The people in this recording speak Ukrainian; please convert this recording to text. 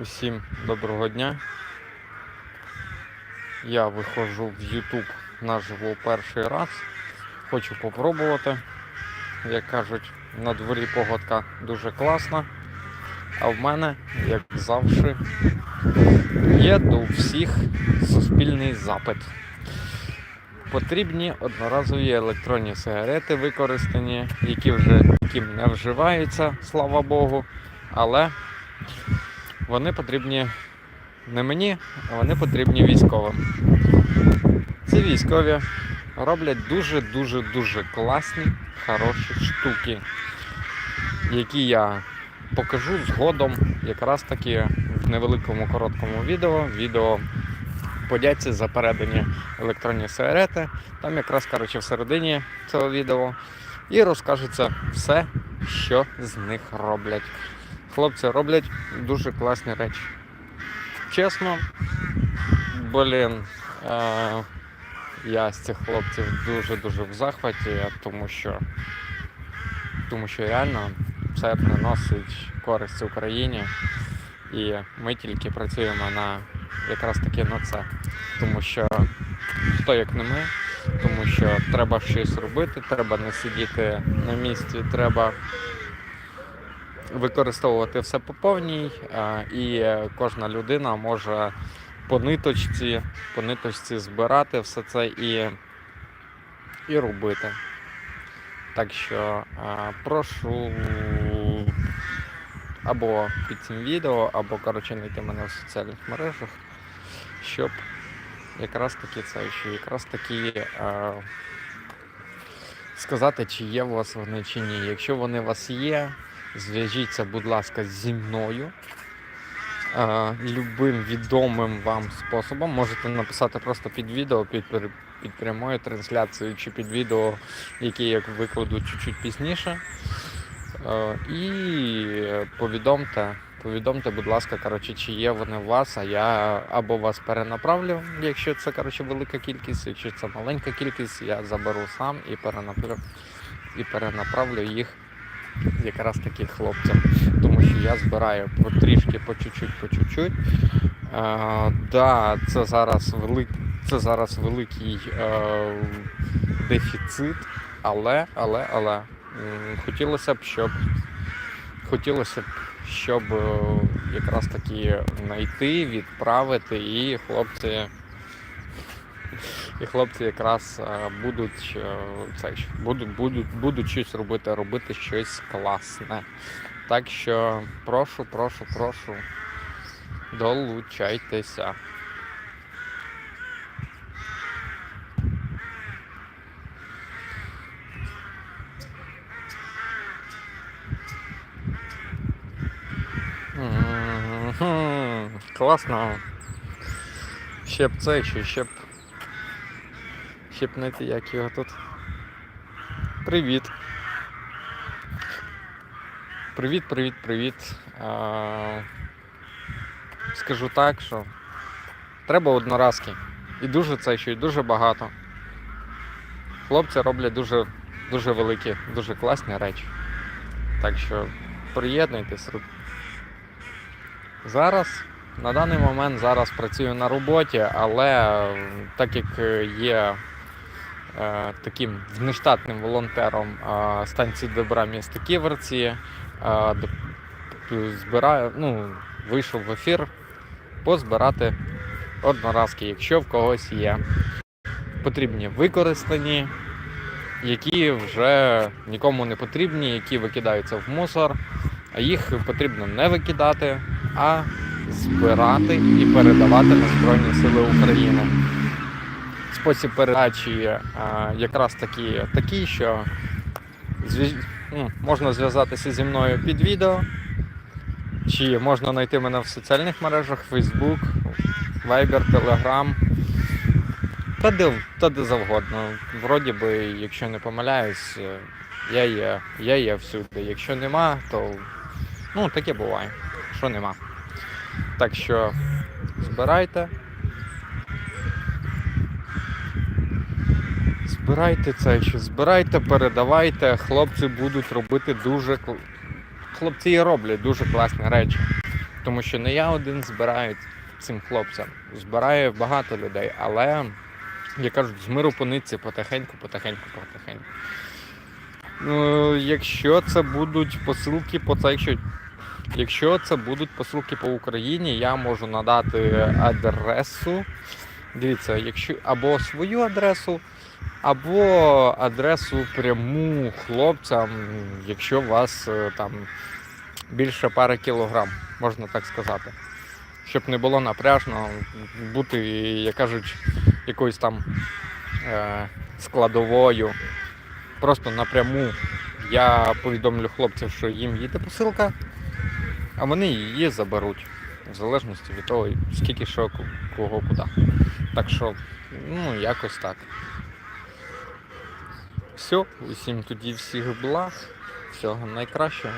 Усім доброго дня. Я виходжу в YouTube наживо перший раз. Хочу попробувати. Як кажуть, на дворі погодка дуже класна. А в мене, як завжди, є до всіх суспільний запит. Потрібні одноразові електронні сигарети використані, які вже яким не вживаються, слава Богу. Але вони потрібні не мені, а вони потрібні військовим. Ці військові роблять дуже-дуже дуже класні, хороші штуки, які я покажу згодом якраз таки в невеликому короткому відео. Відео подяці за передані електронні сигарети. Там якраз коротше, всередині цього відео і розкажеться все, що з них роблять. Хлопці роблять дуже класні речі. Чесно, блін, е- я з цих хлопців дуже-дуже в захваті, тому що, тому що реально це приносить користь Україні. І ми тільки працюємо на якраз таки на це. Тому що хто як не ми, тому що треба щось робити, треба не сидіти на місці, треба використовувати все по повній, і кожна людина може по ниточці, по ниточці збирати все це і, і робити. Так що прошу або під цим відео, або коротше знайти мене в соціальних мережах, щоб якраз таки це, що якраз таки сказати, чи є у вас вони чи ні. Якщо вони у вас є, зв'яжіться, будь ласка, зі мною. Е, любим відомим вам способом. Можете написати просто під відео, під, під прямою трансляцією чи під відео, яке я викладу чуть-чуть пізніше. Е, і повідомте, повідомте, будь ласка, коротше, чи є вони у вас, а я або вас перенаправлю, якщо це коротше, велика кількість, якщо це маленька кількість, я заберу сам і перенаправлю, і перенаправлю їх якраз таки хлопцям. Тому що я збираю трішки, по чуть-чуть, по чуть-чуть. Е, да, це зараз велик, це зараз великий е, дефіцит, але, але, але хотілося б, щоб хотілося б, щоб е, якраз таки знайти, відправити і хлопці. І хлопці якраз е, будуть е, це будуть, будуть, будуть щось робити, робити щось класне. Так що прошу, прошу, прошу, долучайтеся. Класно. Ще б це, ще б. Ще як його тут. Привіт. Привіт, привіт, привіт. А, скажу так, що треба одноразки. І дуже це ще й дуже багато. Хлопці роблять дуже, дуже великі, дуже класні речі. Так що приєднуйтесь. Зараз, на даний момент, зараз працюю на роботі, але так як е, є таким внештатним волонтером е, станції добра міста Ківерці, е, збираю, ну, вийшов в ефір позбирати одноразки, якщо в когось є. Потрібні використані, які вже нікому не потрібні, які викидаються в мусор, їх потрібно не викидати, а збирати і передавати на Збройні Сили України. Спосіб передачі якраз такі, такий, що ну, можна зв'язатися зі мною під відео, чи можна знайти мене в соціальних мережах Facebook, Viber, Telegram. Та де, та де завгодно. Вроді би, якщо не помиляюсь, е, я є, я є всюди. Якщо нема, то ну таке буває, що нема. Так що збирайте. Збирайте це, що збирайте, передавайте. Хлопці будуть робити дуже хлопці і роблять дуже класні речі. Тому що не я один збираю цим хлопцям, збирає багато людей, але, як кажуть, з миру по нитці потихеньку, потихеньку, потихеньку. Ну, якщо це будуть посилки по це, якщо, якщо це будуть посилки по Україні, я можу надати адресу. Дивіться, якщо або свою адресу, або адресу пряму хлопцям, якщо у вас е, там більше пари кілограм, можна так сказати. Щоб не було напряжно бути, як кажуть, якоюсь там е, складовою. Просто напряму я повідомлю хлопців, що їм їде посилка, а вони її заберуть. В залежності від того, скільки що кого куди. Так що, ну, якось так. Все, усім тоді всіх благ, всього найкращого.